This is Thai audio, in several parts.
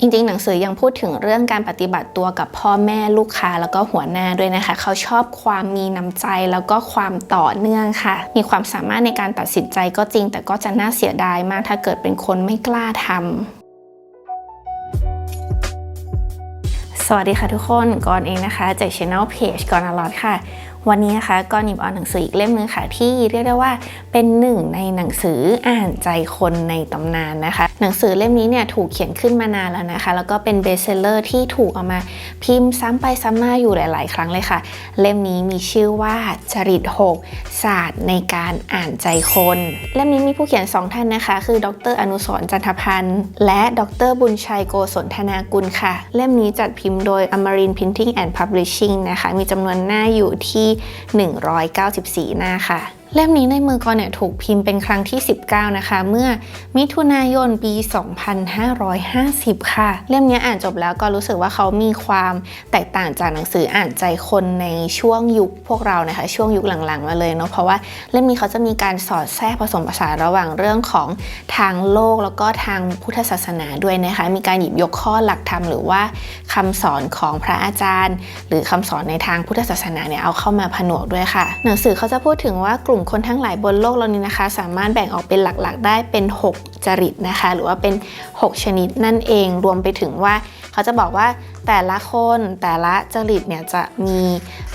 จริงๆ หนังสือยังพูดถึงเรื่องการปฏิบัติตัวกับพ่อแม่ลูกค้าแล้วก็หัวหน้าด้วยนะคะ เขาชอบความมีน้ำใจแล้วก็ความต่อเนื่องค่ะ มีความสามารถในการตัดสินใจก็จริง แต่ก็จะน่าเสียดายมากถ้าเกิดเป็นคนไม่กล้าทำสวัสดีค่ะทุกคนก่อนเองนะคะจาก Channel Page ก่อนอลอดค่ะ วันนี้นะคะก็หยิบเอาหนังสืออีกเล่มนึงค่ะ ที่เรียกได้ว่าเป็นหนึ่งในหนังสืออ่านใจคนในตำนานนะคะ หนังสือเล่มนี้เนี่ยถูกเขียนขึ้นมานานแล้วนะคะ แล้วก็เป็นเบสเซลเลอร์ที่ถูกเอามาพิมพ์ซ้ำไปซ้ำมาอยู่หลาย ๆ ครั้งเลยค่ะ เล่มนี้มีชื่อว่าจริตหกศาสตร์ในการอ่านใจคน เล่มนี้มีผู้เขียนสองท่านนะคะ คือดรอนุสรจันทพันธ์ และดรบุญชัยโกศลธนากุลค่ะ เล่มนี้จัดพิมพ์โดย Amarin Printing and Publishing นะคะ มีจำนวนหน้าอยู่ที่194 หน้าค่ะ เล่มนี้ในมือกอนเนี่ยถูกพิมพ์เป็นครั้งที่ 19 นะคะ เมื่อมิถุนายนปี 2550 ค่ะ เล่มนี้อ่านจบแล้วก็รู้สึกว่าเขามีความแตกต่างจากหนังสืออ่านใจคนในช่วงยุคพวกเรานะคะ ช่วงยุคหลังๆ มาเลยเนาะเพราะว่าเล่มนี้เขาจะมีการสอดแทรกผสมผสานระหว่างเรื่องของทางโลกแล้วก็ทางพุทธศาสนาด้วยนะคะ มีการหยิบยกข้อหลักธรรมหรือว่าคำสอนของพระอาจารย์ หรือคำสอนในทางพุทธศาสนาเนี่ยเอาเข้ามาผนวกด้วยค่ะ หนังสือเขาจะพูดถึงว่ากลุ่มคนทั้งหลายบนโลกเรานี้นะคะ สามารถแบ่งออกเป็นหลักๆ ได้เป็น 6 จริตนะคะ หรือว่าเป็น 6 ชนิดนั่นเอง รวมไปถึงว่า เขาจะบอกว่าแต่ละคนแต่ละจริตเนี่ยจะมี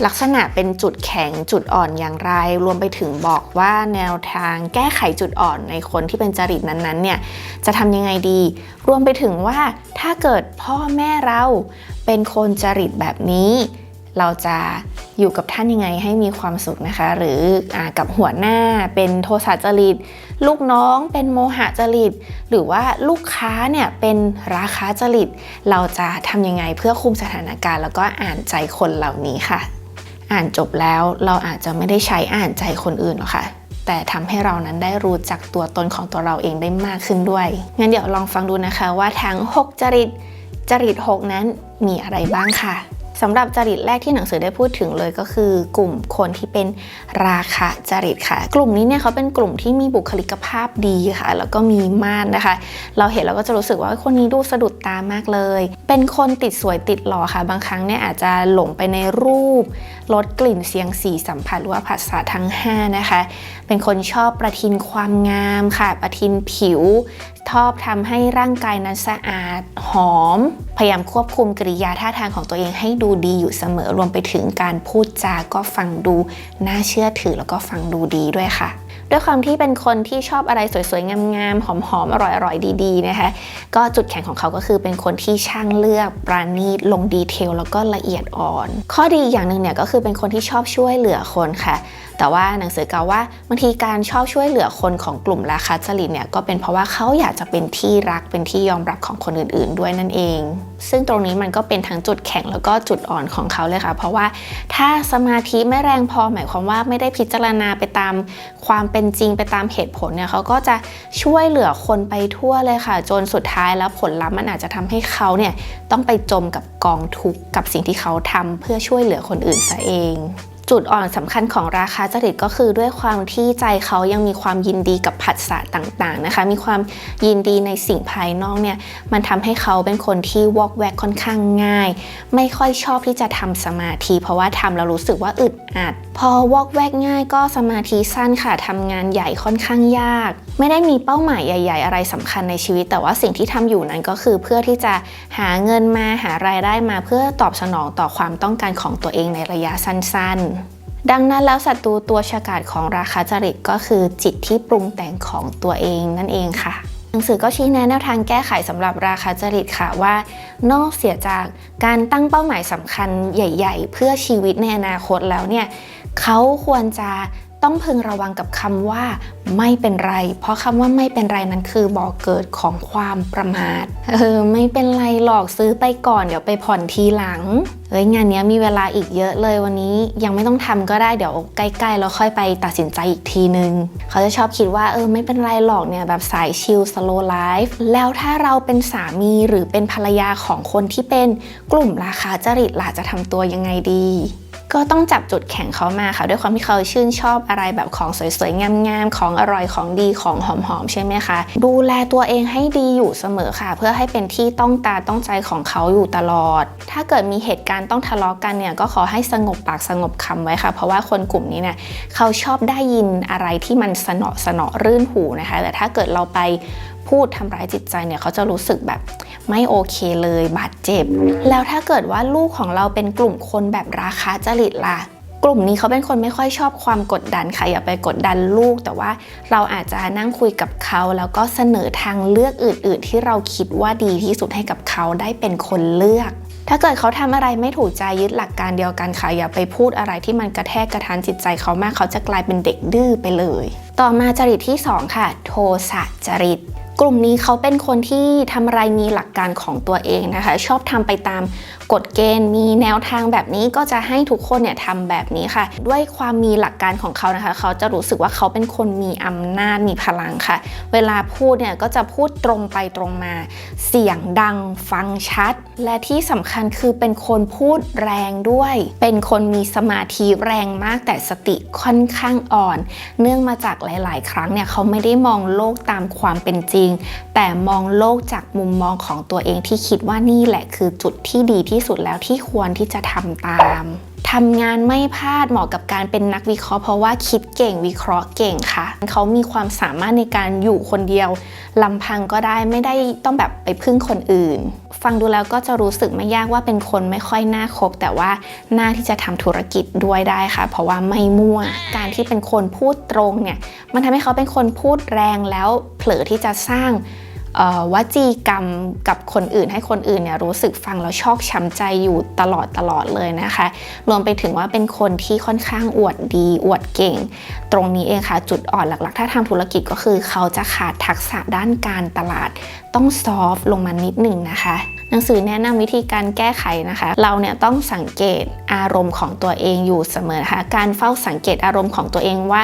ลักษณะเป็นจุดแข็งจุดอ่อนอย่างไร รวมไปถึงบอกว่าแนวทางแก้ไขจุดอ่อนในคนที่เป็นจริตนั้นๆเนี่ยจะทำยังไงดี รวมไปถึงว่าถ้าเกิดพ่อแม่เราเป็นคนจริตแบบนี้ เราจะอยู่กับท่านยังไงให้มีความสุขนะคะ หรืออกับหัวหน้าเป็นโทสะจริต ลูกน้องเป็นโมหะจริต หรือว่าลูกค้าเนี่ยเป็นราคาจริต เราจะทำยังไงเพื่อคุมสถานการณ์ แล้วก็อ่านใจคนเหล่านี้ค่ะ อ่านจบแล้วเราอาจจะไม่ได้ใช้อ่านใจคนอื่นหรอกค่ะแต่ทำให้เรานั้นได้รู้จักตัวตนของตัวเราเองได้มากขึ้นด้วย งั้นเดี๋ยวลองฟังดูนะคะว่าทั้ง 6 จริต จริต 6 นั้นมีอะไรบ้างค่ะ สำหรับจริตแรกที่หนังสือได้พูดถึงเลยก็คือกลุ่มคนที่เป็นราคะจริตค่ะ กลุ่มนี้เนี่ยเขาเป็นกลุ่มที่มีบุคลิกภาพดีค่ะ แล้วก็มีมานนะคะ เราเห็นเราก็จะรู้สึกว่าคนนี้ดูสะดุดตามากเลย เป็นคนติดสวยติดหล่อค่ะ บางครั้งเนี่ยอาจจะหลงไปในรูปลดกลิ่นเสียงสีสัมผัสหรือว่าภาษาทั้ง 5 นะคะ เป็นคนชอบประทินความงามค่ะ ประทินผิวชอบทำให้ร่างกายนั้นสะอาดหอม พยายามควบคุมกริยาท่าทางของตัวเองให้ดูดีอยู่เสมอรวมไปถึงการพูดจาก็ฟังดูน่าเชื่อถือแล้วก็ฟังดูดีด้วยค่ะ ด้วยความที่เป็นคนที่ชอบอะไรสวยๆ งามๆ หอมๆ อร่อยๆ ดีๆ นะคะ ก็จุดแข็งของเขาก็คือเป็นคนที่ช่างเลือกปราณีตลงดีเทลแล้วก็ละเอียดอ่อน ข้อดีอย่างหนึ่งเนี่ยก็คือเป็นคนที่ชอบช่วยเหลือคนค่ะ แต่ว่าหนังสือกล่าวว่าบางทีการชอบช่วยเหลือคนของกลุ่มราคาจริตเนี่ยก็เป็นเพราะว่าเขาอยากจะเป็นที่รักเป็นที่ยอมรับของคนอื่น ๆ ด้วยนั่นเอง ซึ่งตรงนี้มันก็เป็นทั้งจุดแข็งแล้วก็จุดอ่อนของเขาเลยค่ะ เพราะว่าถ้าสมาธิไม่แรงพอหมายความว่าไม่ได้พิจารณาไปตามความเป็นจริงไปตามเหตุผลเนี่ยเขาก็จะช่วยเหลือคนไปทั่วเลยค่ะ จนสุดท้ายแล้วผลลัพธ์มันอาจจะทำให้เขาเนี่ยต้องไปจมกับกองทุกข์กับสิ่งที่เขาทำเพื่อช่วยเหลือคนอื่นซะเอง จุดอ่อนสำคัญของราคาจริตก็คือด้วยความที่ใจเขายังมีความยินดีกับผัสสะต่างๆนะคะ มีความยินดีในสิ่งภายนอกเนี่ยมันทำให้เขาเป็นคนที่วอกแวกค่อนข้างง่าย ไม่ค่อยชอบที่จะทำสมาธิ เพราะว่าทำแล้วรู้สึกว่าอึดอัด พอวอกแวกง่ายก็สมาธิสั้นค่ะทำงานใหญ่ค่อนข้างยากไม่ได้มีเป้าหมายใหญ่ ๆ อะไรสำคัญในชีวิต แต่ว่าสิ่งที่ทำอยู่นั้นก็คือเพื่อที่จะหาเงินมาหารายได้มาเพื่อตอบสนองต่อความต้องการของตัวเองในระยะสั้น ๆ ดังนั้นแล้วศัตรูตัวฉกาจของราคาจริตก็คือจิตที่ปรุงแต่งของตัวเองนั่นเองค่ะหนังสือก็ชี้แนะแนวทางแก้ไขสำหรับราคาจริตค่ะว่า นอกเสียจากการตั้งเป้าหมายสำคัญใหญ่ ๆ เพื่อชีวิตในอนาคตแล้วเนี่ยเขาควรจะ ต้องพึงระวังกับคำว่าไม่เป็นไร เพราะคำว่าไม่เป็นไรนั้นคือบอกเกิดของความประมาท เออไม่เป็นไรหลอกซื้อไปก่อนเดี๋ยวไปผ่อนทีหลัง เอ้ยงานนี้มีเวลาอีกเยอะเลยวันนี้ยังไม่ต้องทำก็ได้เดี๋ยวใกล้ๆแล้วค่อยไปตัดสินใจอีกทีนึง เขาจะชอบคิดว่าเออไม่เป็นไรหรอกเนี่ยแบบสายชิลสโลไลฟ์แล้วถ้าเราเป็นสามีหรือเป็นภรรยาของคนที่เป็นกลุ่มราคาจริตล่ะจะทำตัวยังไงดี ก็ต้องจับจุดแข็งเขามาค่ะด้วยความที่เขาชื่นชอบอะไรแบบของสวยๆงามๆของอร่อยของดีของหอมๆใช่ไหมคะ ดูแลตัวเองให้ดีอยู่เสมอค่ะ เพื่อให้เป็นที่ต้องตาต้องใจของเขาอยู่ตลอด ถ้าเกิดมีเหตุการณ์ต้องทะเลาะกันเนี่ยก็ขอให้สงบปากสงบคำไว้ค่ะ เพราะว่าคนกลุ่มนี้เนี่ยเขาชอบได้ยินอะไรที่มันสนอสนอรื่นหูนะคะ แต่ถ้าเกิดเราไปพูดทำร้ายจิตใจเนี่ยเขาจะรู้สึกแบบ ไม่โอเคเลยบาดเจ็บ แล้วถ้าเกิดว่าลูกของเราเป็นกลุ่มคนแบบราคาจริตล่ะกลุ่มนี้เขาเป็นคนไม่ค่อยชอบความกดดันค่ะอย่าไปกดดันลูก แต่ว่าเราอาจจะนั่งคุยกับเขา แล้วก็เสนอทางเลือกอื่น ๆ ที่เราคิดว่าดีที่สุดให้กับเขาได้เป็นคนเลือก ถ้าเกิดเขาทำอะไรไม่ถูกใจยึดหลักการเดียวกันค่ะอย่าไปพูดอะไรที่มันกระแทกกระทานจิตใจเขามากเขาจะกลายเป็นเด็กดื้อไปเลย ต่อมาจริตที่ 2 ค่ะ โทสะจริต ลุ่มนี้เขาเป็นคนที่ทำอะไรมีหลักการของตัวเองนะคะ ชอบทำไปตาม กฎเกณฑ์มีแนวทางแบบนี้ก็จะให้ทุกคนเนี่ยทำแบบนี้ค่ะ ด้วยความมีหลักการของเขานะคะ เขาจะรู้สึกว่าเขาเป็นคนมีอำนาจมีพลังค่ะ เวลาพูดเนี่ยก็จะพูดตรงไปตรงมา เสียงดังฟังชัด และที่สำคัญคือเป็นคนพูดแรงด้วย เป็นคนมีสมาธิแรงมากแต่สติค่อนข้างอ่อน เนื่องมาจากหลาย ๆ ครั้งเนี่ยเขาไม่ได้มองโลกตามความเป็นจริง แต่มองโลกจากมุมมองของตัวเองที่คิดว่านี่แหละคือจุดที่ดีที่สุดแล้วที่ควรที่จะทำตามทำงานไม่พลาดเหมาะกับการเป็นนักวิเคราะห์เพราะว่าคิดเก่งวิเคราะห์เก่งค่ะ เขามีความสามารถในการอยู่คนเดียวลำพังก็ได้ไม่ได้ต้องแบบไปพึ่งคนอื่น ฟังดูแล้วก็จะรู้สึกไม่ยากว่าเป็นคนไม่ค่อยน่าคบ แต่ว่าน่าที่จะทำธุรกิจด้วยได้ค่ะ เพราะว่าไม่มั่ว การที่เป็นคนพูดตรงเนี่ยมันทำให้เขาเป็นคนพูดแรงแล้วเผลอที่จะสร้าง วจีกรรมกับคนอื่น ให้คนอื่นเนี่ยรู้สึกฟังแล้วชอกช้ำใจอยู่ตลอดตลอดเลยนะคะ รวมไปถึงว่าเป็นคนที่ค่อนข้างอวดดีอวดเก่ง ตรงนี้เองค่ะจุดอ่อนหลักๆ ถ้าทำธุรกิจก็คือเขาจะขาดทักษะด้านการตลาด ต้องซอฟลงมานิดหนึ่งนะคะหนังสือแนะนำวิธีการแก้ไขนะคะ เราเนี่ยต้องสังเกตอารมณ์ของตัวเองอยู่เสมอนะคะการเฝ้าสังเกตอารมณ์ของตัวเองว่า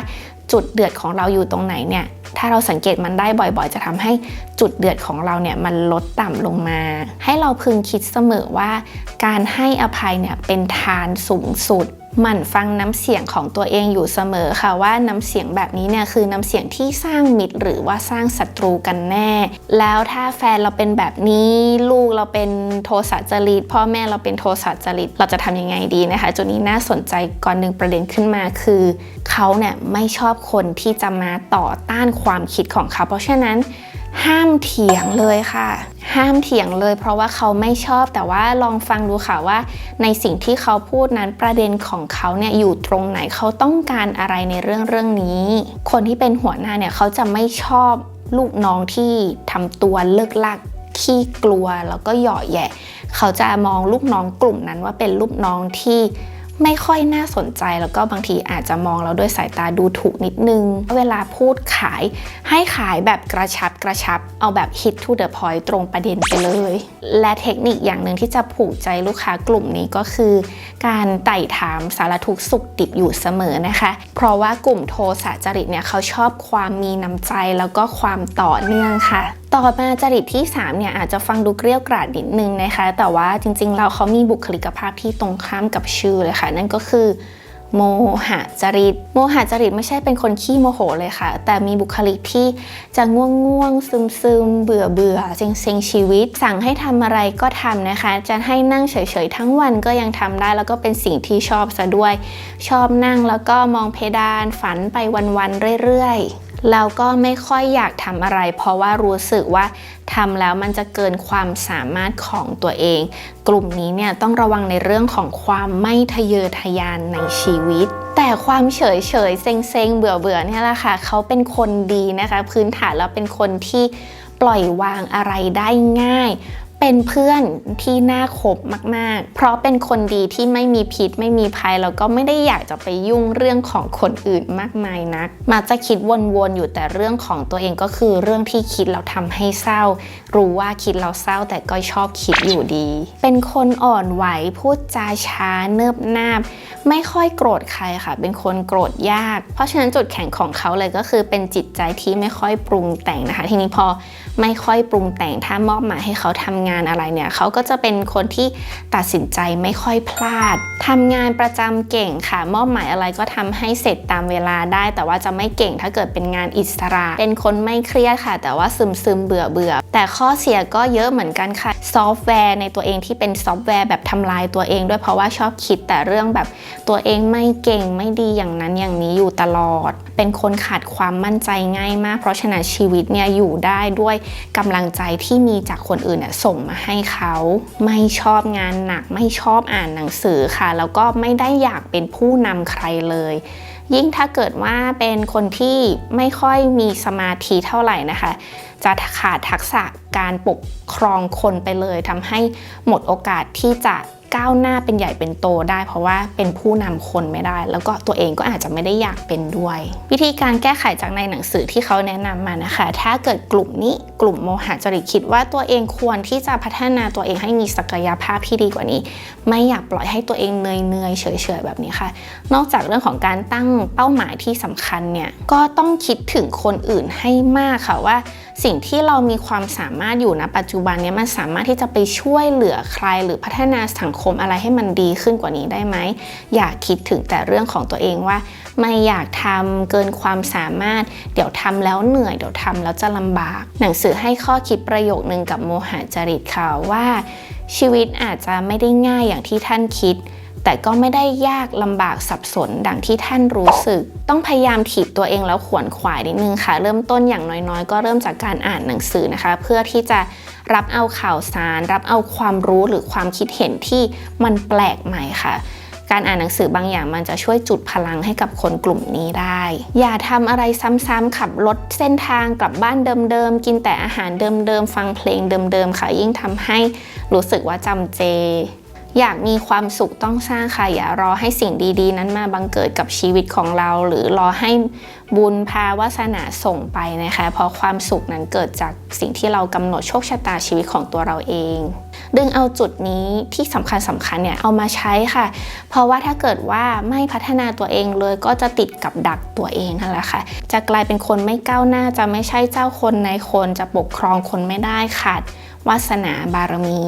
จุดเดือดของเราอยู่ตรงไหนเนี่ย ถ้าเราสังเกตมันได้บ่อยๆ จะทำให้จุดเดือดของเราเนี่ยมันลดต่ำลงมา ให้เราพึงคิดเสมอว่า การให้อภัยเนี่ยเป็นทานสูงสุดหมั่นฟังน้ำเสียงของตัวเองอยู่เสมอค่ะว่าน้ำเสียงแบบนี้เนี่ยคือน้ำเสียงที่สร้างมิตร หรือว่าสร้างศัตรูกันแน่ แล้วถ้าแฟนเราเป็นแบบนี้ลูกเราเป็นโทสะจริตพ่อแม่เราเป็นโทสะจริตเราจะทำยังไงดีนะคะจุดนี้น่าสนใจก่อนหนึ่งประเด็นขึ้นมาคือ เขาเนี่ยไม่ชอบคนที่จะมาต่อต้านความคิดของเขา เพราะฉะนั้นห้ามเถียงเลยค่ะ ห้ามเถียงเลย เพราะว่าเขาไม่ชอบแต่ว่าลองฟังดูค่ะว่า ในสิ่งที่เขาพูดนั้นประเด็นของเขาเนี่ยอยู่ตรงไหนเขาต้องการอะไรในเรื่องเรื่องนี้ คนที่เป็นหัวหน้าเนี่ยเขาจะไม่ชอบลูกน้องที่ทำตัวเลิกลักขี้กลัวแล้วก็หย่อแย่เขาจะมองลูกน้องกลุ่มนั้นว่าเป็นลูกน้องที่ ไม่ค่อยน่าสนใจแล้วก็บางทีอาจจะมองเราด้วยสายตาดูถูกนิดนึง เวลาพูดขายให้ขายแบบกระชับ กระชับ เอาแบบ hit to the point ตรงประเด็นไปเลย และเทคนิคอย่างหนึ่งที่จะผูกใจลูกค้ากลุ่มนี้ก็คือ การไต่ถามสารทุกสุขดิบอยู่เสมอนะคะ เพราะว่ากลุ่มโทสะจริตเนี่ยเขาชอบความมีน้ำใจแล้วก็ความต่อเนื่องค่ะต่อมาจริตที่ 3 เนี่ยอาจจะฟังดูเกลี้ยกราดนิดนึงนะคะ แต่ว่าจริงๆ เราเขามีบุคลิกภาพที่ตรงข้ามกับชื่อเลยค่ะ นั่นก็คือ โมหะจริต โมหะจริตไม่ใช่เป็นคนขี้โมโหเลยค่ะ แต่มีบุคลิกที่จะง่วงง่วงซึมซึมเบื่อเบื่อเซ็งเซ็งชีวิต สั่งให้ทำอะไรก็ทำนะคะ จะให้นั่งเฉยๆทั้งวันก็ยังทำได้ แล้วก็เป็นสิ่งที่ชอบซะด้วย ชอบนั่งแล้วก็มองเพดานฝันไปวันๆเรื่อยๆ แล้วก็ไม่ค่อยอยากทำอะไร เพราะว่ารู้สึกว่าทำแล้วมันจะเกินความสามารถของตัวเอง กลุ่มนี้เนี่ยต้องระวังในเรื่องของความไม่ทะเยอทะยานในชีวิต แต่ความเฉยเฉยเซ็งเซ็งเบื่อเบื่อเนี่ยแหละค่ะ เขาเป็นคนดีนะคะ พื้นฐานแล้วเป็นคนที่ปล่อยวางอะไรได้ง่าย เป็นเพื่อนที่น่าคบมาก ๆ เพราะเป็นคนดีที่ไม่มีพิษไม่มีภัยแล้วก็ไม่ได้อยากจะไปยุ่งเรื่องของคนอื่นมากมายนัก มักจะคิดวนๆอยู่แต่เรื่องของตัวเองก็คือเรื่องที่คิดเราทำให้เศร้า รู้ว่าคิดเราเศร้าแต่ก็ชอบคิดอยู่ดี เป็นคนอ่อนไหวพูดจาช้าเนิบนาบไม่ค่อยโกรธใครค่ะ เป็นคนโกรธยาก เพราะฉะนั้นจุดแข็งของเขาเลยก็คือเป็นจิตใจที่ไม่ค่อยปรุงแต่งนะคะ ทีนี้พอ ไม่ค่อยปรุงแต่งถ้ามอบหมายให้เขาทำงานอะไรเนี่ยเขาก็จะเป็นคนที่ตัดสินใจไม่ค่อยพลาดทำงานประจำเก่งค่ะ มอบหมายอะไรก็ทำให้เสร็จตามเวลาได้ แต่ว่าจะไม่เก่งถ้าเกิดเป็นงานอิสระ เป็นคนไม่เครียดค่ะ แต่ว่าซึมซึมเบื่อเบื่อแต่ข้อเสียก็เยอะเหมือนกันค่ะ ซอฟต์แวร์ในตัวเองที่เป็นซอฟต์แวร์แบบทำลายตัวเอง ด้วยเพราะว่าชอบคิดแต่เรื่องแบบตัวเองไม่เก่งไม่ดีอย่างนั้นอย่างนี้อยู่ตลอด เป็นคนขาดความมั่นใจง่ายมาก เพราะฉะนั้นชีวิตเนี่ยอยู่ได้ด้วยกำลังใจที่มีจากคนอื่นเนี่ยส่งมาให้เขาไม่ชอบงานหนัก ไม่ชอบอ่านหนังสือค่ะ แล้วก็ไม่ได้อยากเป็นผู้นำใครเลย ยิ่งถ้าเกิดว่าเป็นคนที่ไม่ค่อยมีสมาธิเท่าไหร่นะคะ จะขาดทักษะการปกครองคนไปเลยทำให้หมดโอกาสที่จะก้าวหน้าเป็นใหญ่เป็นโตได้ เพราะว่าเป็นผู้นำคนไม่ได้ แล้วก็ตัวเองก็อาจจะไม่ได้อยากเป็นด้วย วิธีการแก้ไขจากในหนังสือที่เขาแนะนำมานะคะ ถ้าเกิดกลุ่มนี้กลุ่มโมหะจริตคิดว่าตัวเองควรที่จะพัฒนาตัวเองให้มีศักยภาพที่ดีกว่านี้ ไม่อยากปล่อยให้ตัวเองเนื่อยๆเฉยๆแบบนี้ค่ะ นอกจากเรื่องของการตั้งเป้าหมายที่สำคัญเนี่ยก็ต้องคิดถึงคนอื่นให้มากค่ะว่า สิ่งที่เรามีความสามารถอยู่ณปัจจุบันนี้มันสามารถที่จะไปช่วยเหลือใคร หรือพัฒนาสังคมอะไรให้มันดีขึ้นกว่านี้ได้ไหมอย่าคิดถึงแต่เรื่องของตัวเองว่า ไม่อยากทำเกินความสามารถ เดี๋ยวทำแล้วเหนื่อยเดี๋ยวทำแล้วจะลำบาก หนังสือให้ข้อคิดประโยคนึงกับโมหะจริตค่ะว่า ชีวิตอาจจะไม่ได้ง่ายอย่างที่ท่านคิด แต่ก็ไม่ได้ยากลำบากสับสนดังที่ท่านรู้สึก ต้องพยายามถีบตัวเองแล้วขวนขวายนิดนึงค่ะ เริ่มต้นอย่างน้อยๆ ก็เริ่มจากการอ่านหนังสือนะคะ เพื่อที่จะรับเอาข่าวสาร รับเอาความรู้หรือความคิดเห็นที่มันแปลกใหม่ค่ะการอ่านหนังสือบางอย่างมันจะช่วยจุดพลังให้กับคนกลุ่มนี้ได้ อย่าทำอะไรซ้ำๆขับรถเส้นทางกลับบ้านเดิมๆ กินแต่อาหารเดิมๆ ฟังเพลงเดิมๆ ค่ะ ยิ่งทำให้รู้สึกว่าจำเจ อยากมีความสุขต้องสร้างค่ะอย่ารอให้สิ่งดีๆ นั้นมาบังเกิดกับชีวิตของเรา หรือรอให้บุญพาวาสนาส่งไปนะคะ เพราะความสุขนั้นเกิดจากสิ่งที่เรากำหนดโชคชะตาชีวิตของตัวเราเอง ดึงเอาจุดนี้ที่สำคัญสำคัญเนี่ยเอามาใช้ค่ะ เพราะว่าถ้าเกิดว่าไม่พัฒนาตัวเองเลยก็จะติดกับดักตัวเองนั่นแหละค่ะ จะกลายเป็นคนไม่ก้าวหน้าจะไม่ใช่เจ้าคนในคนจะปกครองคนไม่ได้ขาดวาสนาบารมี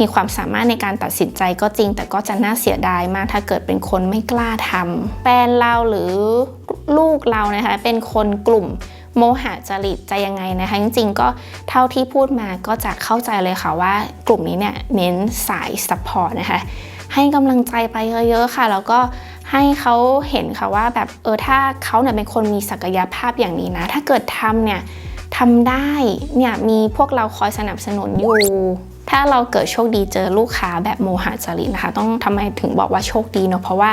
มีความสามารถในการตัดสินใจก็จริง แต่ก็จะน่าเสียดายมากถ้าเกิดเป็นคนไม่กล้าทำแฟนเราหรือลูกเรานะคะเป็นคนกลุ่มโมหะจริตจะยังไงนะคะจริงๆก็เท่าที่พูดมาก็จะเข้าใจเลยค่ะว่ากลุ่มนี้เนี่ยเน้นสายซัพพอร์ตนะคะให้กำลังใจไปเยอะๆค่ะ แล้วก็ให้เขาเห็นค่ะว่าแบบเออถ้าเขาเนี่ยเป็นคนมีศักยภาพอย่างนี้นะ ถ้าเกิดทำเนี่ยทำได้เนี่ยมีพวกเราคอยสนับสนุนอยู่ ถ้าเราเกิดโชคดีเจอลูกค้าแบบโมหะจริตนะคะ ต้องทำไมถึงบอกว่าโชคดีเนาะเพราะว่า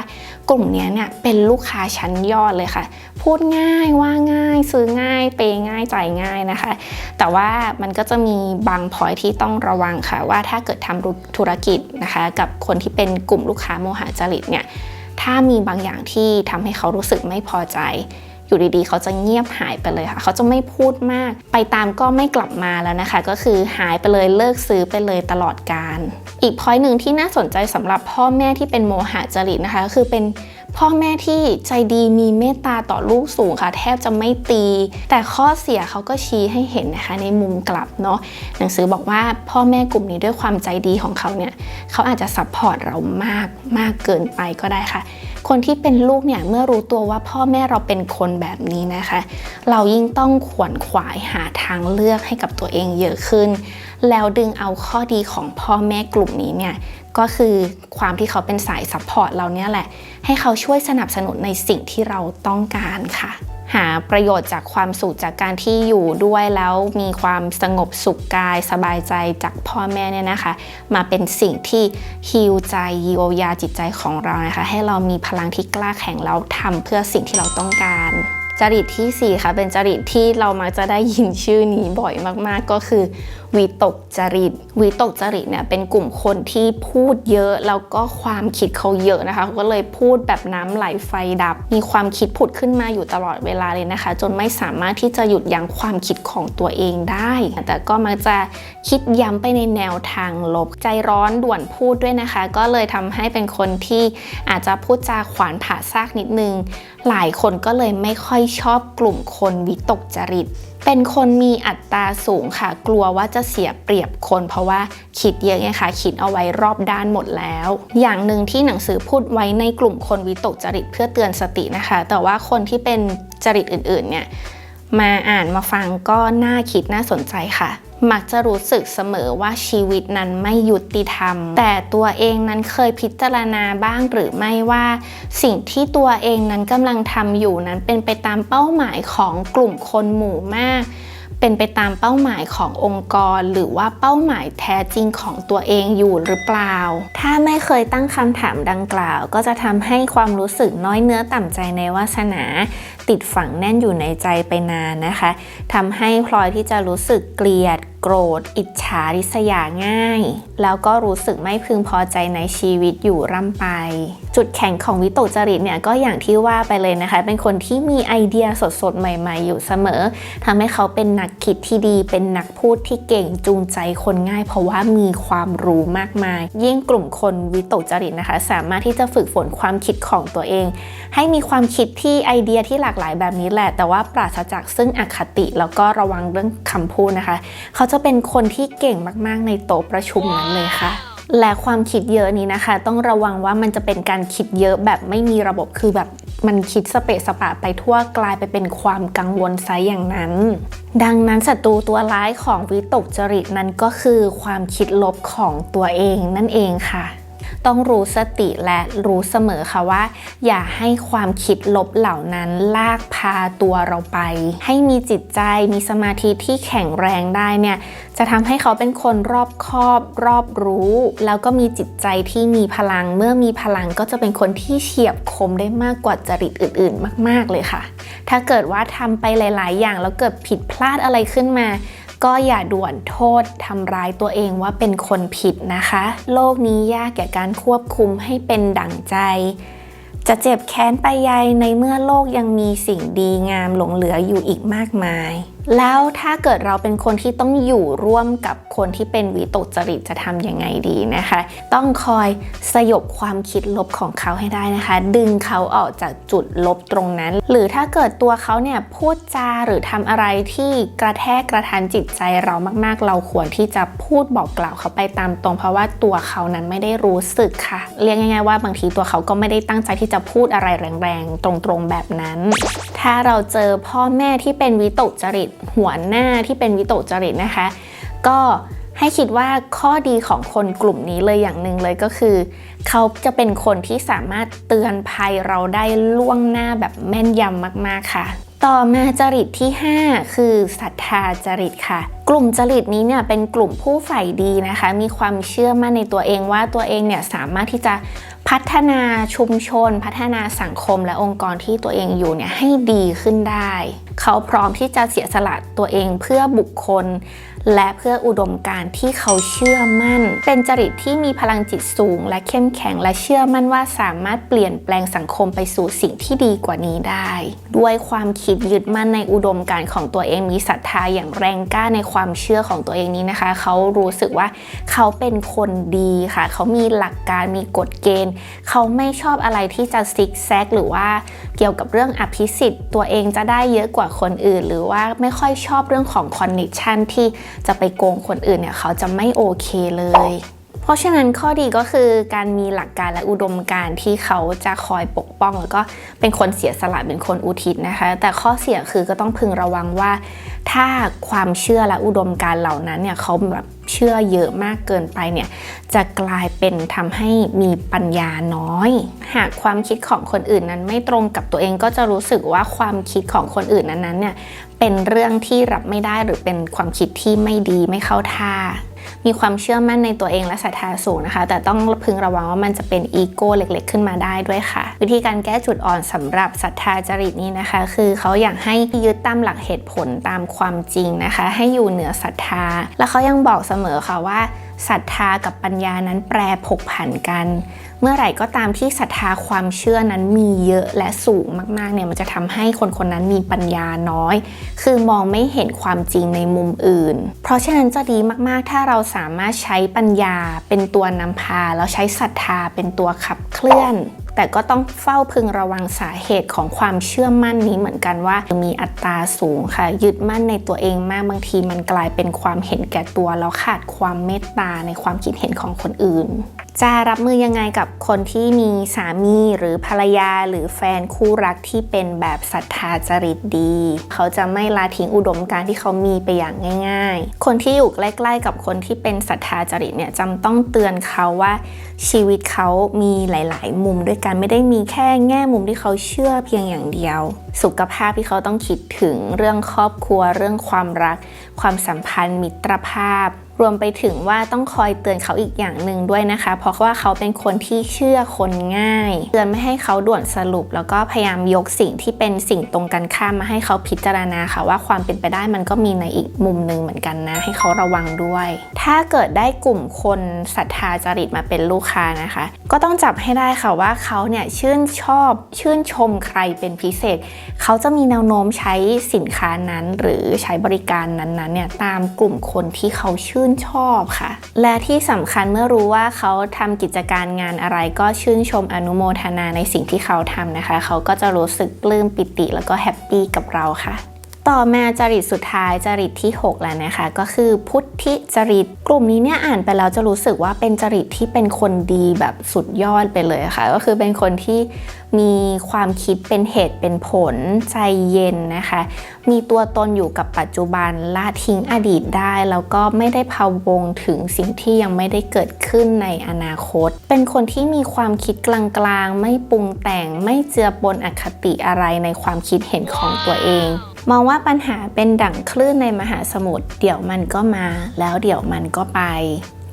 กลุ่มนี้เนี่ยเป็นลูกค้าชั้นยอดเลยค่ะ พูดง่ายว่าง่าย ซื้อง่ายเปยง่ายจ่ายง่ายนะคะ แต่ว่ามันก็จะมีบางพอยที่ต้องระวังค่ะ ว่าถ้าเกิดทำธุรกิจนะคะ กับคนที่เป็นกลุ่มลูกค้าโมหะจริตเนี่ยถ้ามีบางอย่างที่ทำให้เขารู้สึกไม่พอใจ อยู่ดีๆ เขาจะเงียบหายไปเลยค่ะ เขาจะไม่พูดมาก ไปตามก็ไม่กลับมาแล้วนะคะ ก็คือหายไปเลยเลิกซื้อไปเลยตลอดการ อีกพอยหนึ่งที่น่าสนใจสำหรับพ่อแม่ที่เป็นโมหะจริตนะคะก็คือเป็นพ่อแม่ที่ใจดีมีเมตตาต่อลูกสูงค่ะ แทบจะไม่ตี แต่ข้อเสียเขาก็ชี้ให้เห็นนะคะในมุมกลับเนาะหนังสือบอกว่าพ่อแม่กลุ่มนี้ด้วยความใจดีของเขาเนี่ยเขาอาจจะซัพพอร์ตเรามากมากเกินไปก็ได้ค่ะ คนที่เป็นลูกเนี่ยเมื่อรู้ตัวว่าพ่อแม่เราเป็นคนแบบนี้นะคะ เรายิ่งต้องขวนขวายหาทางเลือกให้กับตัวเองเยอะขึ้น แล้วดึงเอาข้อดีของพ่อแม่กลุ่มนี้เนี่ยก็คือความที่เขาเป็นสายซัพพอร์ตเราเนี่ยแหละ ให้เขาช่วยสนับสนุนในสิ่งที่เราต้องการค่ะ หาประโยชน์จากความสุขจากการที่อยู่ด้วยแล้วมีความสงบสุขกายสบายใจจากพ่อแม่เนี่ยนะคะ มาเป็นสิ่งที่ฮิวใจเยียวยาจิตใจของเรานะคะ ให้เรามีพลังที่กล้าแข็งแล้วทำเพื่อสิ่งที่เราต้องการ จริตทีสี่ 4 ค่ะ เป็นจริตที่เรามักจะได้ยินชื่อนี้บ่อยมากๆ ก็คือวิตกจริตวิตกจริตเนี่ยเป็นกลุ่มคนที่พูดเยอะแล้วก็ความคิดเขาเยอะนะคะก็เลยพูดแบบน้ำไหลไฟดับ มีความคิดผุดขึ้นมาอยู่ตลอดเวลาเลยนะคะ จนไม่สามารถที่จะหยุดยั้งความคิดของตัวเองได้ แต่ก็มักจะคิดย้ำไปในแนวทางลบ ใจร้อนด่วนพูดด้วยนะคะ ก็เลยทำให้เป็นคนที่อาจจะพูดจาขวานผ่าซากนิดนึง หลายคนก็เลยไม่ค่อยชอบกลุ่มคนวิตกจริต เป็นคนมีอัตราสูงค่ะ กลัวว่าจะเสียเปรียบคน เพราะว่าคิดเยอะไงคะคิดเอาไว้รอบด้านหมดแล้ว อย่างหนึ่งที่หนังสือพูดไว้ในกลุ่มคนวิตกจริตเพื่อเตือนสตินะคะ แต่ว่าคนที่เป็นจริตอื่นๆเนี่ยมาอ่านมาฟังก็น่าคิดน่าสนใจค่ะ มักจะรู้สึกเสมอว่าชีวิตนั้นไม่ยุติธรรม แต่ตัวเองนั้นเคยพิจารณาบ้างหรือไม่ว่า สิ่งที่ตัวเองนั้นกำลังทำอยู่นั้นเป็นไปตามเป้าหมายของกลุ่มคนหมู่มาก เป็นไปตามเป้าหมายขององค์กร หรือว่าเป้าหมายแท้จริงของตัวเองอยู่หรือเปล่า ถ้าไม่เคยตั้งคำถามดังกล่าว ก็จะทำให้ความรู้สึกน้อยเนื้อต่ำใจในวาสนาติดฝังแน่นอยู่ในใจไปนานนะคะทำให้พลอยที่จะรู้สึกเกลียด โกรธ อิจฉาริษยาง่าย แล้วก็รู้สึกไม่พึงพอใจในชีวิตอยู่ร่ำไป จุดแข็งของวิตกจริตเนี่ยก็อย่างที่ว่าไปเลยนะคะ เป็นคนที่มีไอเดียสดๆ ใหม่ ๆ อยู่เสมอทำให้เขาเป็นนักคิดที่ดี เป็นนักพูดที่เก่งจูงใจคนง่าย เพราะว่ามีความรู้มากมาย ยิ่งกลุ่มคนวิตกจริตนะคะ สามารถที่จะฝึกฝนความคิดของตัวเอง ให้มีความคิดที่ไอเดียที่หลากหลายแบบนี้แหละ แต่ว่าปราศจากซึ่งอคติแล้วก็ระวังเรื่องคำพูดนะคะเขาจะเป็นคนที่เก่งมากๆ ในโต๊ะประชุมนั้นเลยค่ะ และความคิดเยอะนี้นะคะ ต้องระวังว่ามันจะเป็นการคิดเยอะแบบไม่มีระบบคือแบบมันคิดสเปะสปะไปทั่วกลายไปเป็นความกังวลไซอย่างนั้น ดังนั้นศัตรูตัวร้ายของวิตกจริตนั้นก็คือความคิดลบของตัวเองนั่นเองค่ะ ต้องรู้สติและรู้เสมอค่ะว่า อย่าให้ความคิดลบเหล่านั้นลากพาตัวเราไป ให้มีจิตใจมีสมาธิที่แข็งแรงได้เนี่ยจะทำให้เขาเป็นคนรอบคอบรอบรู้ แล้วก็มีจิตใจที่มีพลัง เมื่อมีพลังก็จะเป็นคนที่เฉียบคมได้มากกว่าจริตอื่น ๆ มาก ๆเลยค่ะ ถ้าเกิดว่าทำไปหลาย ๆ อย่างแล้วเกิดผิดพลาดอะไรขึ้นมา ก็อย่าด่วนโทษทำร้ายตัวเองว่าเป็นคนผิดนะคะ โลกนี้ยากแก่การควบคุมให้เป็นดั่งใจ จะเจ็บแค้นไปใยในเมื่อโลกยังมีสิ่งดีงามหลงเหลืออยู่อีกมากมาย แล้วถ้าเกิดเราเป็นคนที่ต้องอยู่ร่วมกับคนที่เป็นวิตกจริตจะทำยังไงดีนะคะ ต้องคอยสยบความคิดลบของเขาให้ได้นะคะ ดึงเขาออกจากจุดลบตรงนั้น หรือถ้าเกิดตัวเขาเนี่ยพูดจาหรือทำอะไรที่กระแทกกระทันจิตใจเรามาก ๆ เราควรที่จะพูดบอกกล่าวเขาไปตามตรง เพราะว่าตัวเขานั้นไม่ได้รู้สึกค่ะ เรียกง่าย ๆ ว่าบางทีตัวเขาก็ไม่ได้ตั้งใจที่จะพูดอะไรแรงๆ ตรงๆแบบนั้น ถ้าเราเจอพ่อแม่ที่เป็นวิตกจริตหัวหน้าที่เป็นวิตกจริตนะคะ ก็ให้คิดว่าข้อดีของคนกลุ่มนี้เลยอย่างหนึ่งเลยก็คือ เขาจะเป็นคนที่สามารถเตือนภัยเราได้ล่วงหน้าแบบแม่นยำมากๆค่ะ ต่อมาจริตที่ 5 คือศรัทธาจริตค่ะ กลุ่มจริตนี้เนี่ยเป็นกลุ่มผู้ใฝ่ดีนะคะ มีความเชื่อมั่นในตัวเองว่าตัวเองเนี่ยสามารถที่จะ พัฒนาชุมชน พัฒนาสังคมและองค์กรที่ตัวเองอยู่เนี่ยให้ดีขึ้นได้ เขาพร้อมที่จะเสียสละตัวเองเพื่อบุคคล และเพื่ออุดมการณ์ที่เขาเชื่อมั่น เป็นจริตที่มีพลังจิตสูง และเข้มแข็งและเชื่อมั่นว่าสามารถเปลี่ยนแปลงสังคมไปสู่สิ่งที่ดีกว่านี้ได้ ด้วยความคิดยึดมั่นในอุดมการณ์ของตัวเองมีศรัทธาอย่างแรงกล้าในความเชื่อของตัวเองนี้นะคะ เขารู้สึกว่าเขาเป็นคนดีค่ะ เขามีหลักการมีกฎเกณฑ์ เขาไม่ชอบอะไรที่จะซิกแซกหรือว่าเกี่ยวกับเรื่องอภิสิทธิ์ตัวเองจะได้เยอะกว่าคนอื่น หรือว่าไม่ค่อยชอบเรื่องของคอนเนคชันที่จะไปโกงคนอื่นเนี่ยเขาจะไม่โอเคเลย ราะฉะนั้นข้อดีก็คือการมีหลักการและอุดมการที่เขาจะคอยปกป้อง แล้วก็เป็นคนเสียสละเป็นคนอุทิศนะคะ แต่ข้อเสียคือก็ต้องพึงระวังว่า ถ้าความเชื่อและอุดมการเหล่านั้นเนี่ยเขาแบบเชื่อเยอะมากเกินไปเนี่ยจะกลายเป็นทำให้มีปัญญาน้อย หากความคิดของคนอื่นนั้นไม่ตรงกับตัวเองก็จะรู้สึกว่าความคิดของคนอื่นนั้นๆเนี่ยเป็นเรื่องที่รับไม่ได้หรือเป็นความคิดที่ไม่ดีไม่เข้าท่า มีความเชื่อมั่นในตัวเองและศรัทธาสูงนะคะ แต่ต้องพึงระวังว่ามันจะเป็นอีโก้เล็กๆ ขึ้นมาได้ด้วยค่ะ วิธีการแก้จุดอ่อนสำหรับศรัทธาจริตนี้นะคะ คือเขาอยากให้ยึดตามหลักเหตุผลตามความจริงนะคะ ให้อยู่เหนือศรัทธา และเขายังบอกเสมอค่ะว่า ศรัทธากับปัญญานั้นแปรผกผันกัน เมื่อไหร่ก็ตามที่ศรัทธาความเชื่อนั้นมีเยอะและสูงมากๆเนี่ยมันจะทำให้คนคนนั้นมีปัญญาน้อย คือมองไม่เห็นความจริงในมุมอื่น เพราะฉะนั้นจะดีมากๆ ถ้าเราสามารถใช้ปัญญาเป็นตัวนำพา แล้วใช้ศรัทธาเป็นตัวขับเคลื่อน แต่ก็ต้องเฝ้าพึงระวังสาเหตุของความเชื่อมั่นนี้เหมือนกันว่า มีอัตราสูงค่ะ ยึดมั่นในตัวเองมากบางทีมันกลายเป็นความเห็นแก่ตัว แล้วขาดความเมตตาในความคิดเห็นของคนอื่น จะรับมือยังไงกับคนที่มีสามีหรือภรรยาหรือแฟนคู่รักที่เป็นแบบศรัทธาจริตดี เขาจะไม่ละทิ้งอุดมการณ์ที่เขามีไปอย่างง่าย ๆ คนที่อยู่ใกล้ๆกับคนที่เป็นศรัทธาจริตเนี่ยจำต้องเตือนเขาว่าชีวิตเขามีหลาย ๆ มุมด้วยกันไม่ได้มีแค่แง่มุมที่เขาเชื่อเพียงอย่างเดียว สุขภาพที่เขาต้องคิดถึงเรื่องครอบครัว เรื่องความรัก ความสัมพันธ์ มิตรภาพ รวมไปถึงว่าต้องคอยเตือนเขาอีกอย่างหนึ่งด้วยนะคะ เพราะว่าเขาเป็นคนที่เชื่อคนง่าย เตือนไม่ให้เขาด่วนสรุป แล้วก็พยายามยกสิ่งที่เป็นสิ่งตรงกันข้ามมาให้เขาพิจารณาค่ะว่าความเป็นไปได้มันก็มีในอีกมุมหนึ่งเหมือนกันนะ ให้เขาระวังด้วย ถ้าเกิดได้กลุ่มคนศรัทธาจริตมาเป็นลูกค้านะคะ ก็ต้องจับให้ได้ค่ะว่าเขาเนี่ยชื่นชอบชื่นชมใครเป็นพิเศษ เขาจะมีแนวโน้มใช้สินค้านั้น หรือใช้บริการนั้นๆเนี่ยตามกลุ่มคนที่เขาชื่นชอบค่ะ และที่สำคัญเมื่อรู้ว่าเขาทำกิจการงานอะไรก็ชื่นชมอนุโมทนาในสิ่งที่เขาทำนะคะ เขาก็จะรู้สึกปลื้มปิติแล้วก็แฮปปี้กับเราค่ะ ต่อมาจริตสุดท้ายจริตที่ 6 แล้วนะคะ ก็คือพุทธิจริตกลุ่มนี้เนี่ยอ่านไปแล้วจะรู้สึกว่าเป็นจริตที่เป็นคนดีแบบสุดยอดไปเลยค่ะ ก็คือเป็นคนที่มีความคิดเป็นเหตุเป็นผลใจเย็นนะคะ มีตัวตนอยู่กับปัจจุบันละทิ้งอดีตได้ แล้วก็ไม่ได้พะวงถึงสิ่งที่ยังไม่ได้เกิดขึ้นในอนาคต เป็นคนที่มีความคิดกลางๆ ไม่ปรุงแต่งไม่เจือปนอคติอะไรในความคิดเห็นของตัวเอง มองว่าปัญหาเป็นดั่งคลื่นในมหาสมุทรเดี๋ยวมันก็มา แล้วเดี๋ยวมันก็ไป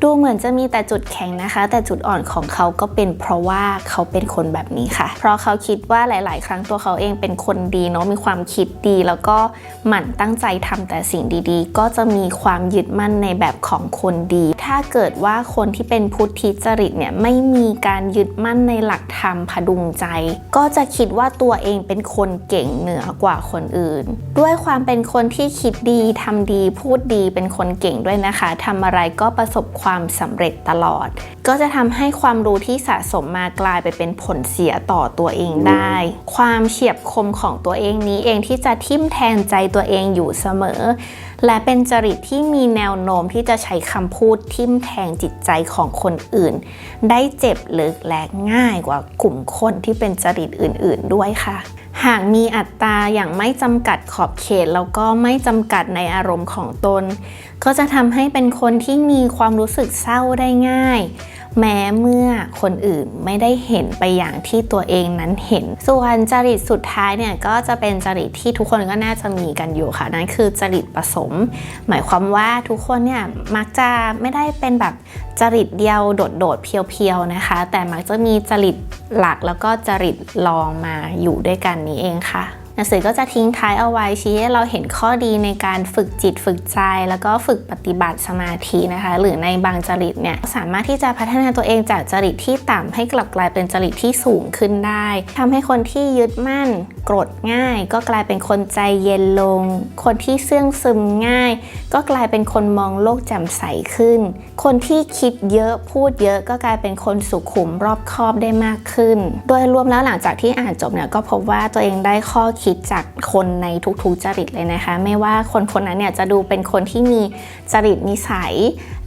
ดูเหมือนจะมีแต่จุดแข็งนะคะ แต่จุดอ่อนของเขาก็เป็นเพราะว่าเขาเป็นคนแบบนี้ค่ะ เพราะเขาคิดว่าหลาย ๆ ครั้งตัวเขาเองเป็นคนดีเนาะมีความคิดดี แล้วก็หมั่นตั้งใจทำแต่สิ่งดีๆ ก็จะมีความยึดมั่นในแบบของคนดี ถ้าเกิดว่าคนที่เป็นพุทธิจริตเนี่ยไม่มีการยึดมั่นในหลักธรรมพดุงใจ ก็จะคิดว่าตัวเองเป็นคนเก่งเหนือกว่าคนอื่น ด้วยความเป็นคนที่คิดดีทำดีพูดดีเป็นคนเก่งด้วยนะคะทำอะไรก็ประสบความความสำเร็จตลอด ก็จะทำให้ความรู้ที่สะสมมากลายไปเป็นผลเสียต่อตัวเองได้ ความเฉียบคมของตัวเองนี้เองที่จะทิ่มแทงใจตัวเองอยู่เสมอ และเป็นจริตที่มีแนวโน้มที่จะใช้คำพูดทิ่มแทงจิตใจของคนอื่น ได้เจ็บลึกและง่ายกว่ากลุ่มคนที่เป็นจริตอื่น ๆ ด้วยค่ะหากมีอัตราอย่างไม่จำกัดขอบเขต แล้วก็ไม่จำกัดในอารมณ์ของตน ก็จะทำให้เป็นคนที่มีความรู้สึกเศร้าได้ง่าย แม้เมื่อคนอื่นไม่ได้เห็นไปอย่างที่ตัวเองนั้นเห็น ส่วนจริตสุดท้ายเนี่ยก็จะเป็นจริตที่ทุกคนก็น่าจะมีกันอยู่ค่ะนั่นคือจริตผสม หมายความว่าทุกคนเนี่ยมักจะไม่ได้เป็นแบบจริตเดียวโดดๆเพียวๆนะคะ แต่มักจะมีจริตหลักแล้วก็จริตรองมาอยู่ด้วยกันนี้เองค่ะ หนังสือก็จะทิ้งท้ายเอาไว้ชี้ให้เราเห็นข้อดีในการฝึกจิตฝึกใจ แล้วก็ฝึกปฏิบัติสมาธินะคะ หรือในบางจริตเนี่ยสามารถที่จะพัฒนาตัวเองจากจริตที่ต่ำให้กลับกลายเป็นจริตที่สูงขึ้นได้ทำให้คนที่ยึดมั่นโกรธง่าย ก็กลายเป็นคนใจเย็นลง คนที่เสื่องซึมง่าย ก็กลายเป็นคนมองโลกแจ่มใสขึ้น คนที่คิดเยอะพูดเยอะก็กลายเป็นคนสุขุมรอบคอบได้มากขึ้น โดยรวมแล้วหลังจากที่อ่านจบเนี่ยก็พบว่าตัวเองได้ข้อคิดจากคนในทุกๆจริตเลยนะคะ ไม่ว่าคนคนนั้นเนี่ยจะดูเป็นคนที่มีจริตนิสัย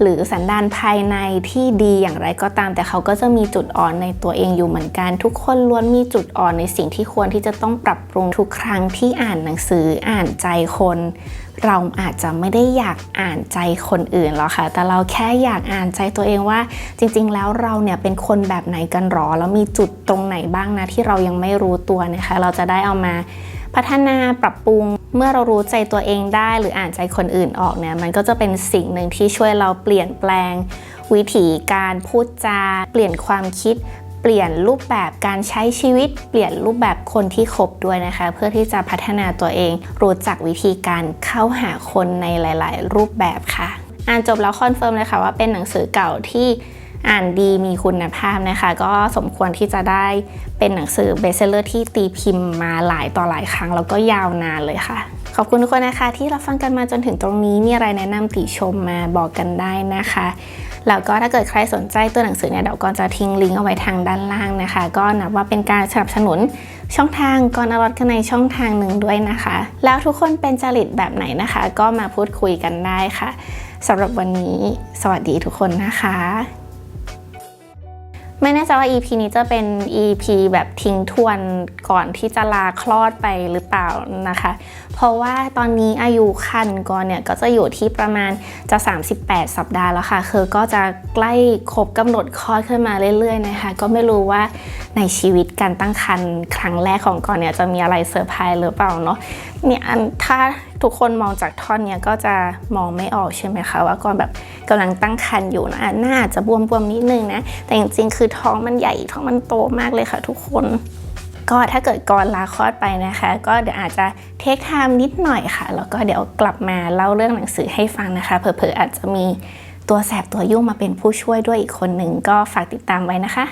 หรือสันดานภายในที่ดีอย่างไรก็ตาม แต่เขาก็จะมีจุดอ่อนในตัวเองอยู่เหมือนกัน ทุกคนล้วนมีจุดอ่อนในสิ่งที่ควรที่จะต้องปรับปรุงทุกครั้งที่อ่านหนังสืออ่านใจคน เราอาจจะไม่ได้อยากอ่านใจคนอื่นหรอกค่ะ แต่เราแค่อยากอ่านใจตัวเองว่า จริง ๆ แล้วเราเนี่ยเป็นคนแบบไหนกันหรอ แล้วมีจุดตรงไหนบ้างนะที่เรายังไม่รู้ตัวนะคะ เราจะได้เอามาพัฒนาปรับปรุงเมื่อเรารู้ใจตัวเองได้หรืออ่านใจคนอื่นออกเนี่ยมันก็จะเป็นสิ่งหนึ่งที่ช่วยเราเปลี่ยนแปลง วิธีการพูดจา เปลี่ยนความคิด เปลี่ยนรูปแบบการใช้ชีวิต เปลี่ยนรูปแบบคนที่คบด้วยนะคะ เพื่อที่จะพัฒนาตัวเอง รู้จักวิธีการเข้าหาคนในหลาย ๆ รูปแบบค่ะ อ่านจบแล้วคอนเฟิร์มเลยค่ะว่าเป็นหนังสือเก่าที่อ่านดีมีคุณภาพนะคะ ก็สมควรที่จะได้เป็นหนังสือเบสเซอร์ที่ตีพิมพ์มาหลายต่อหลายครั้ง แล้วก็ยาวนานเลยค่ะ ขอบคุณทุกคนนะคะ ที่รับฟังกันมาจนถึงตรงนี้มีอะไรแนะนำติชมมาบอกกันได้นะคะ แล้วก็ถ้าเกิดใครสนใจตัวหนังสือเนี่ยเดี๋ยวก่อนจะทิ้งลิงก์เอาไว้ทางด้านล่างนะคะ ก็นับว่าเป็นการสนับสนุนช่องทางก่อนอรอดกันในช่องทางหนึ่งด้วยนะคะ แล้วทุกคนเป็นจริตแบบไหนนะคะ ก็มาพูดคุยกันได้ค่ะสำหรับวันนี้ สวัสดีทุกคนนะคะ ไม่แน่ใจว่า EP นี้จะเป็น EP แบบทิ้งทวนก่อนที่จะลาคลอดไปหรือเปล่านะคะ เพราะว่าตอนนี้อายุคันก่อนเนี่ยก็จะอยู่ที่ประมาณจะ 38 สัปดาห์แล้วค่ะ คือก็จะใกล้ครบกำหนดคลอดขึ้นมาเรื่อยๆนะคะ ก็ไม่รู้ว่าในชีวิตการตั้งครรภ์ครั้งแรกของก่อนเนี่ยจะมีอะไรเซอร์ไพรส์หรือเปล่าเนาะเนี่ยถ้าทุกคนมองจากท่อนเนี้ยก็จะมองไม่ออกใช่ไหมคะ ว่าก่อนแบบกำลังตั้งครรภ์อยู่นะหน้าอาจจะบวมๆนิดนึงนะ แต่จริงๆ คือท้องมันใหญ่ท้องมันโตมากเลยค่ะ ทุกคน ก็ถ้าเกิดก่อนลาคลอดไปนะคะ ก็เดี๋ยวอาจจะเทคไทม์นิดหน่อยค่ะ แล้วก็เดี๋ยวกลับมาเล่าเรื่องหนังสือให้ฟังนะคะ เผลอๆอาจจะมีตัวแสบตัวยุ่งมาเป็นผู้ช่วยด้วยอีกคนหนึ่งก็ฝากติดตามไว้นะคะ